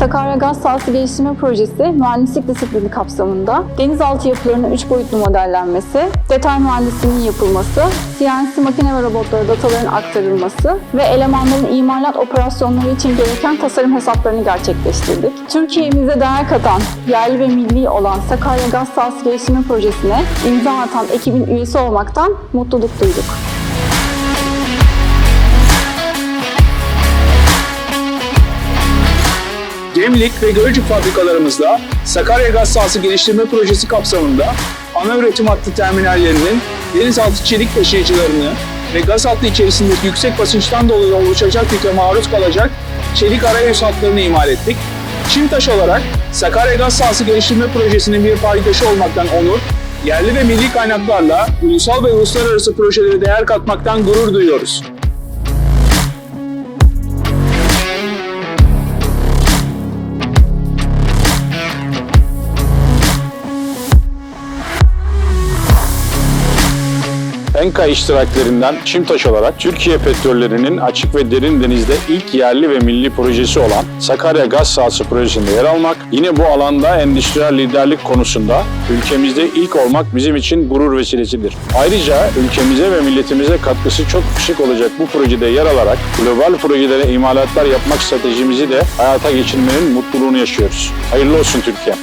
Sakarya Gaz Sahası Geliştirme Projesi mühendislik disiplini kapsamında denizaltı yapılarının 3 boyutlu modellenmesi, detay mühendisliğinin yapılması, CNC makine ve robotlara dataların aktarılması ve elemanların imalat operasyonları için gereken tasarım hesaplarını gerçekleştirdik. Türkiye'mize değer katan, yerli ve milli olan Sakarya Gaz Sahası Geliştirme Projesi'ne imza atan ekibin üyesi olmaktan mutluluk duyduk. Gemlik ve Gölcük fabrikalarımızda Sakarya Gaz Sahası Geliştirme Projesi kapsamında ana üretim hattı terminallerinin denizaltı çelik taşıyıcılarını ve gaz hattı içerisindeki yüksek basınçtan dolayı oluşacak yüke maruz kalacak çelik arayüz hatlarını imal ettik. Çintaş olarak Sakarya Gaz Sahası Geliştirme Projesi'nin bir paydaşı olmaktan onur, yerli ve milli kaynaklarla ulusal ve uluslararası projelere değer katmaktan gurur duyuyoruz. Enka iştiraklerinden Çimtaş olarak Türkiye petrollerinin açık ve derin denizde ilk yerli ve milli projesi olan Sakarya Gaz Sahası projesinde yer almak, yine bu alanda endüstriyel liderlik konusunda ülkemizde ilk olmak bizim için gurur vesilesidir. Ayrıca ülkemize ve milletimize katkısı çok yüksek olacak bu projede yer alarak global projelere imalatlar yapmak stratejimizi de hayata geçirmenin mutluluğunu yaşıyoruz. Hayırlı olsun Türkiye.